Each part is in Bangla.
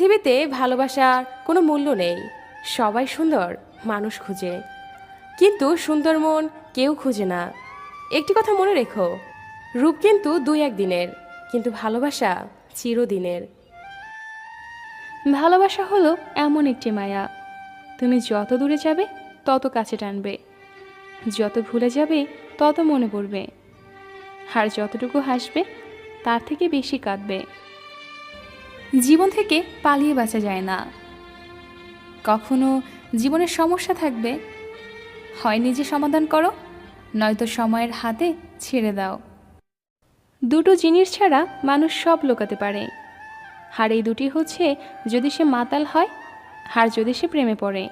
পৃথিবীতে ভালোবাসার কোনো মূল্য নেই। সবাই সুন্দর, মানুষ খুঁজে। কিন্তু সুন্দর মন কেউ খুঁজে না। একটি কথা মনে রেখো, রূপ কিন্তু দুই এক দিনের, কিন্তু ভালোবাসা চিরদিনের। ভালোবাসা হলো এমন একটি মায়া। তুমি যত দূরে যাবে, তত কাছে টানবে। যত ভুলে যাবে, তত মনে পড়বে। আর যতটুকু হাসবে, তার থেকে বেশি কাঁদবে। জীবন থেকে পালিয়ে বাঁচা যায় না। কখনো জীবনের সমস্যা থাকবে, হয় নিজে সমাধান করো, নয়তো সময়ের হাতে ছেড়ে দাও। দুটো জিনিস ছাড়া মানুষ সব লোকাতে পারে। আর এই দুটি হচ্ছে, যদি সে মাতাল হয়, আর যদি সে প্রেমে পড়ে।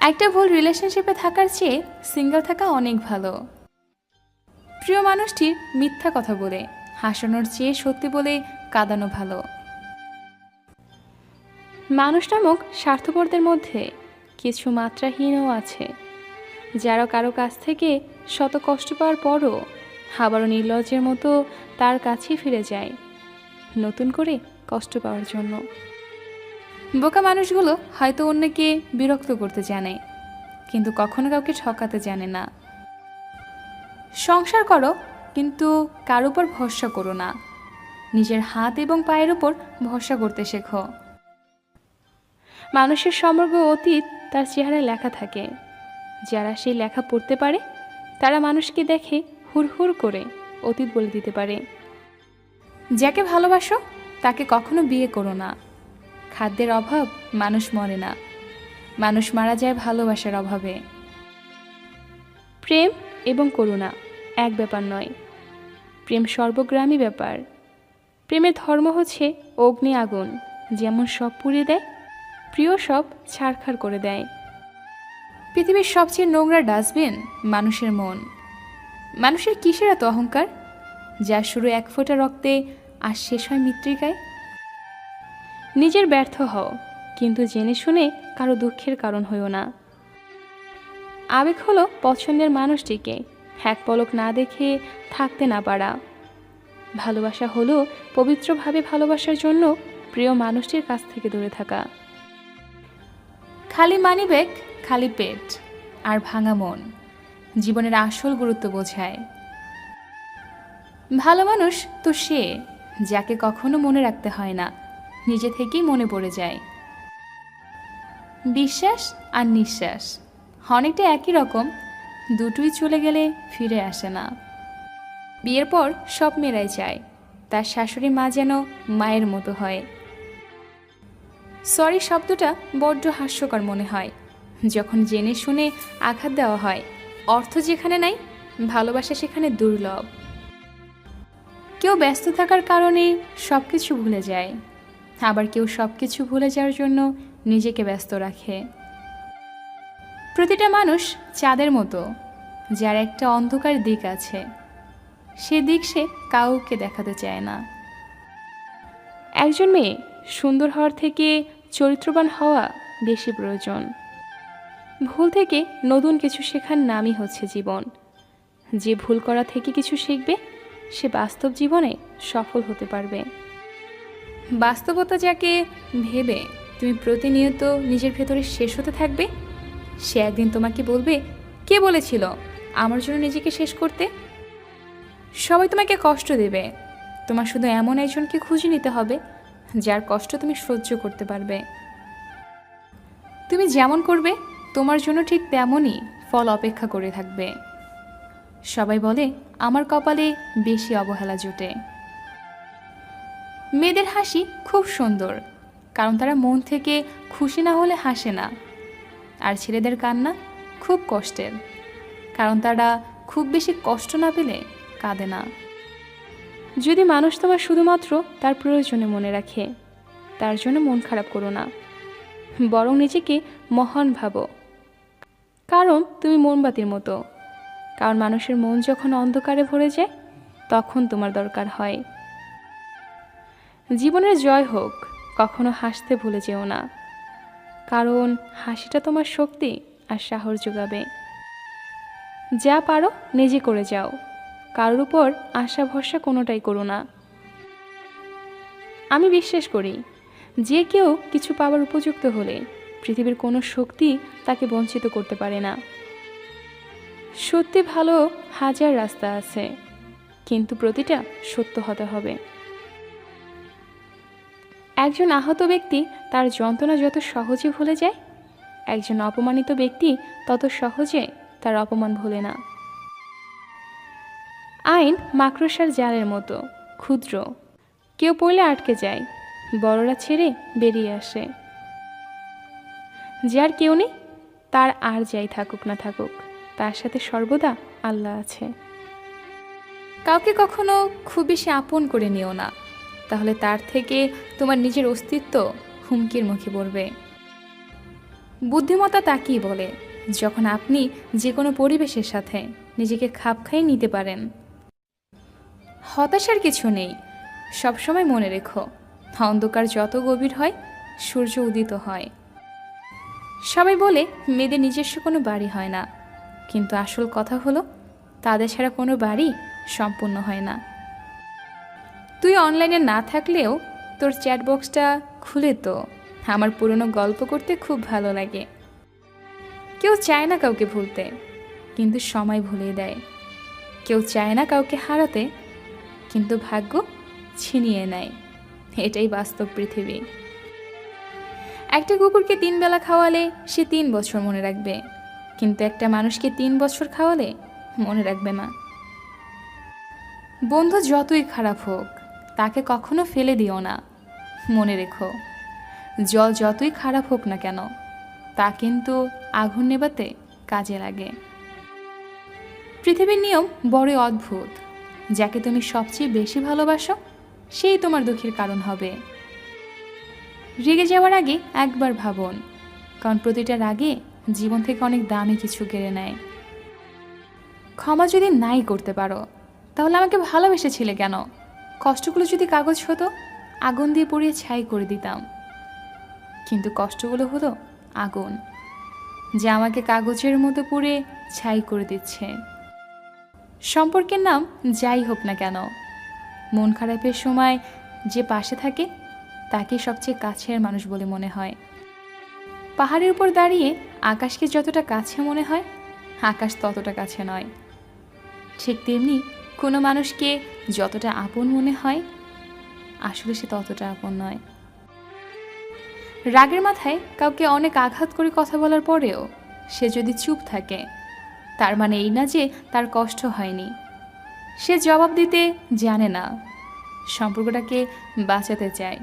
একটা ভুল রিলেশনশিপে থাকার চেয়ে সিঙ্গেল থাকা অনেক ভালো। প্রিয় মানুষটির মিথ্যা কথা বলে, হাসানোর চেয়ে সত্যি বলে কাঁদানো ভালো। মানুষ নামক স্বার্থপরদের মধ্যে কিছু মাত্রাহীনও আছে। যারা কারও কাছ থেকে শত কষ্ট পাওয়ার পরও আবারও নির্লজ্জের মতো তার কাছেই ফিরে যায়, নতুন করে কষ্ট পাওয়ার জন্য। বোকা মানুষগুলো হয়তো অন্যকে বিরক্ত করতে জানে, কিন্তু কখনো কাউকে ঠকাতে জানে না। সংসার করো, কিন্তু কার উপর ভরসা করো না। নিজের হাত এবং পায়ের উপর ভরসা করতে শেখো। মানুষের সমগ্র অতীত তার চেহারায় লেখা থাকে। যারা সেই লেখা পড়তে পারে, তারা মানুষকে দেখে হুড়হুর করে অতীত বলে দিতে পারে। যাকে ভালোবাসো, তাকে কখনো বিয়ে করো না। খাদ্যের অভাব মানুষ মরে না। মানুষ মারা যায় ভালোবাসার অভাবে। প্রেম এবং করুণা এক ব্যাপার নয়। প্রেম সর্বগ্রামী ব্যাপার। প্রেমের ধর্ম হচ্ছে অগ্নি আগুন, যেমন সব পুড়ে দেয়, প্রিয় সব ছাড়খাড় করে দেয়। পৃথিবীর সবচেয়ে নোংরা ডাস্টবিন মানুষের মন। মানুষের কিসের এত অহংকার? যা শুরু এক ফোঁটা রক্তে আর শেষ হয় মৃত্তিকায়। নিজের ব্যর্থ হও, কিন্তু জেনে শুনে কারও দুঃখের কারণ হইও না। আবেগ হলো পছন্দের মানুষটিকে, এক পলক না দেখে থাকতে না পারা। ভালোবাসা হলো পবিত্রভাবে ভালোবাসার জন্য প্রিয় মানুষটির কাছ থেকে দূরে থাকা। খালি মানি ব্যাগ, খালি পেট, আর ভাঙা মন, জীবনের আসল গুরুত্ব বোঝায়। ভালো মানুষ তো সে, যাকে কখনো মনে রাখতে হয় না, নিজে থেকেই মনে পড়ে যায়। বিশ্বাস আর নিঃশ্বাস, অনেকটা একই রকম, দুটোই চলে গেলে ফিরে আসে না। বিয়ের পর সব মেয়েরাই চায় তার শাশুড়ি মা যেন মায়ের মতো হয়। সরি শব্দটা বড্ড হাস্যকর মনে হয়। যখন জেনে শুনে আঘাত দেওয়া হয়, অর্থ যেখানে নাই, ভালোবাসা সেখানে দুর্লভ। কেউ ব্যস্ত থাকার কারণে সব কিছু ভুলে যায়। আবার কেউ সব কিছু ভুলে যাওয়ার জন্য নিজেকে ব্যস্ত রাখে। প্রতিটা মানুষ চাঁদের মতো, যার একটা অন্ধকার দিক আছে। সে দিক সে কাউকে দেখাতে চায় না। একজন মেয়ে সুন্দর হওয়ার থেকে চরিত্রবান হওয়া বেশি প্রয়োজন। ভুল থেকে নতুন কিছু শেখার নামই হচ্ছে জীবন। যে ভুল করা থেকে কিছু শিখবে, সে বাস্তব জীবনে সফল হতে পারবে। বাস্তবতা যাকে ভেবে তুমি প্রতিনিয়ত নিজের ভেতরে শেষ হতে থাকবে, সে একদিন তোমাকে বলবে, কে বলেছিল আমার জন্য নিজেকে শেষ করতে? সবাই তোমাকে কষ্ট দেবে। তোমার শুধু এমন একজনকে খুঁজে নিতে হবে, যার কষ্ট তুমি সহ্য করতে পারবে। তুমি যেমন করবে, তোমার জন্য ঠিক তেমনই ফল অপেক্ষা করে থাকবে। সবাই বলে, আমার কপালে বেশি অবহেলা জোটে। মেয়েদের হাসি খুব সুন্দর, কারণ তারা মন থেকে খুশি না হলে হাসে না। আর ছেলেদের কান্না খুব কষ্টের, কারণ তারা খুব বেশি কষ্ট না পেলে কাঁদে না। যদি মানুষ তোমার শুধুমাত্র তার প্রয়োজনে মনে রাখে, তার জন্য মন খারাপ করো না। বরং নিজেকে মহান ভাবো। কারণ তুমি মোমবাতির মতো। কারণ মানুষের মন যখন অন্ধকারে ভরে যায়, তখন তোমার দরকার হয়। জীবনের জয় হোক, কখনো হাসতে ভুলে যেও না। কারণ হাসিটা তোমার শক্তি আর সাহস যোগাবে। যা পারো, নিজে করে যাও। কারোর উপর আশা ভরসা কোনোটাই করো না। আমি বিশ্বাস করি, যে কেউ কিছু পাওয়ার উপযুক্ত হলে পৃথিবীর কোনো শক্তি তাকে বঞ্চিত করতে পারে না। সত্যি ভালো হাজার রাস্তা আছে, কিন্তু প্রতিটা সত্য হতে হবে। একজন আহত ব্যক্তি তার যন্ত্রণা যত সহজে ভুলে যায়, একজন অপমানিত ব্যক্তি তত সহজে তার অপমান ভোলে না। আইন মাকড়সার জালের মতো, ক্ষুদ্র। কেউ পড়লে আটকে যায়, বড়রা ছেড়ে বেরিয়ে আসে। যার কেউ নেই, তার আর যাই থাকুক না থাকুক, তার সাথে সর্বদা আল্লাহ আছে। কাউকে কখনো খুব বেশি আপন করে নিও না, তাহলে তার থেকে তোমার নিজের অস্তিত্ব হুমকির মুখে পড়বে। বুদ্ধিমত্তা তাকেই বলে, যখন আপনি যে কোনো পরিবেশের সাথে নিজেকে খাপ খাইয়ে নিতে পারেন হতাশার কিছু নেই। সবসময় মনে রেখো, অন্ধকার যত গভীর হয়, সূর্য উদিত হয়। সবাই বলে, মেয়েদের নিজস্ব কোনো বাড়ি হয় না। কিন্তু আসল কথা হলো, তাদের ছাড়া কোনো বাড়ি সম্পূর্ণ হয় না। তুই অনলাইনে না থাকলেও তোর চ্যাট বক্সটা খুলে তো। আমার পুরনো গল্প করতে খুব ভালো লাগে। কেউ চায় না কাউকে ভুলতে, কিন্তু সময় ভুলিয়ে দেয়। কেউ চায় না কাউকে হারাতে কিন্তু ভাগ্য ছিনিয়ে নেয়। এটাই বাস্তব পৃথিবী। একটা কুকুরকে তিন বেলা খাওয়ালে সে তিন বছর মনে রাখবে। কিন্তু একটা মানুষকে তিন বছর খাওয়ালে মনে রাখবে না। বন্ধু যতই খারাপ হোক, তাকে কখনো ফেলে দিও না। মনে রেখো, জল যতই খারাপ হোক না কেন, তা কিন্তু আগুন নেবাতে কাজে লাগে। পৃথিবীর নিয়ম বড়ই অদ্ভুত। যাকে তুমি সবচেয়ে বেশি ভালোবাসো, সেই তোমার দুঃখের কারণ হবে। রেগে যাওয়ার আগে একবার ভাবুন, কারণ প্রতিটা রাগে জীবন থেকে অনেক দামি কিছু কেড়ে নেয়। ক্ষমা যদি নাই করতে পারো, তাহলে আমাকে ভালোবেসেছিলে কেন? কষ্টগুলো যদি কাগজ হতো, আগুন দিয়ে পুড়িয়ে ছাই করে দিতাম। কিন্তু কষ্টগুলো হলো আগুন, যা আমাকে কাগজের মতো পুড়ে ছাই করে দিচ্ছে। সম্পর্কের নাম যাই হোক না কেন। মন খারাপের সময় যে পাশে থাকে তাকে সবচেয়ে কাছের মানুষ বলে মনে হয়। পাহাড়ের উপর দাঁড়িয়ে আকাশকে যতটা কাছে মনে হয়, আকাশ ততটা কাছে নয়। ঠিক তেমনি কোনো মানুষকে যতটা আপন মনে হয়, আসলে সে ততটা আপন নয়। রাগের মাথায় কাউকে অনেক আঘাত করে কথা বলার পরেও সে যদি চুপ থাকে তার মানে এই না যে তার কষ্ট হয়নি। সে জবাব দিতে জানে না। সম্পর্কটাকে বাঁচাতে চায়।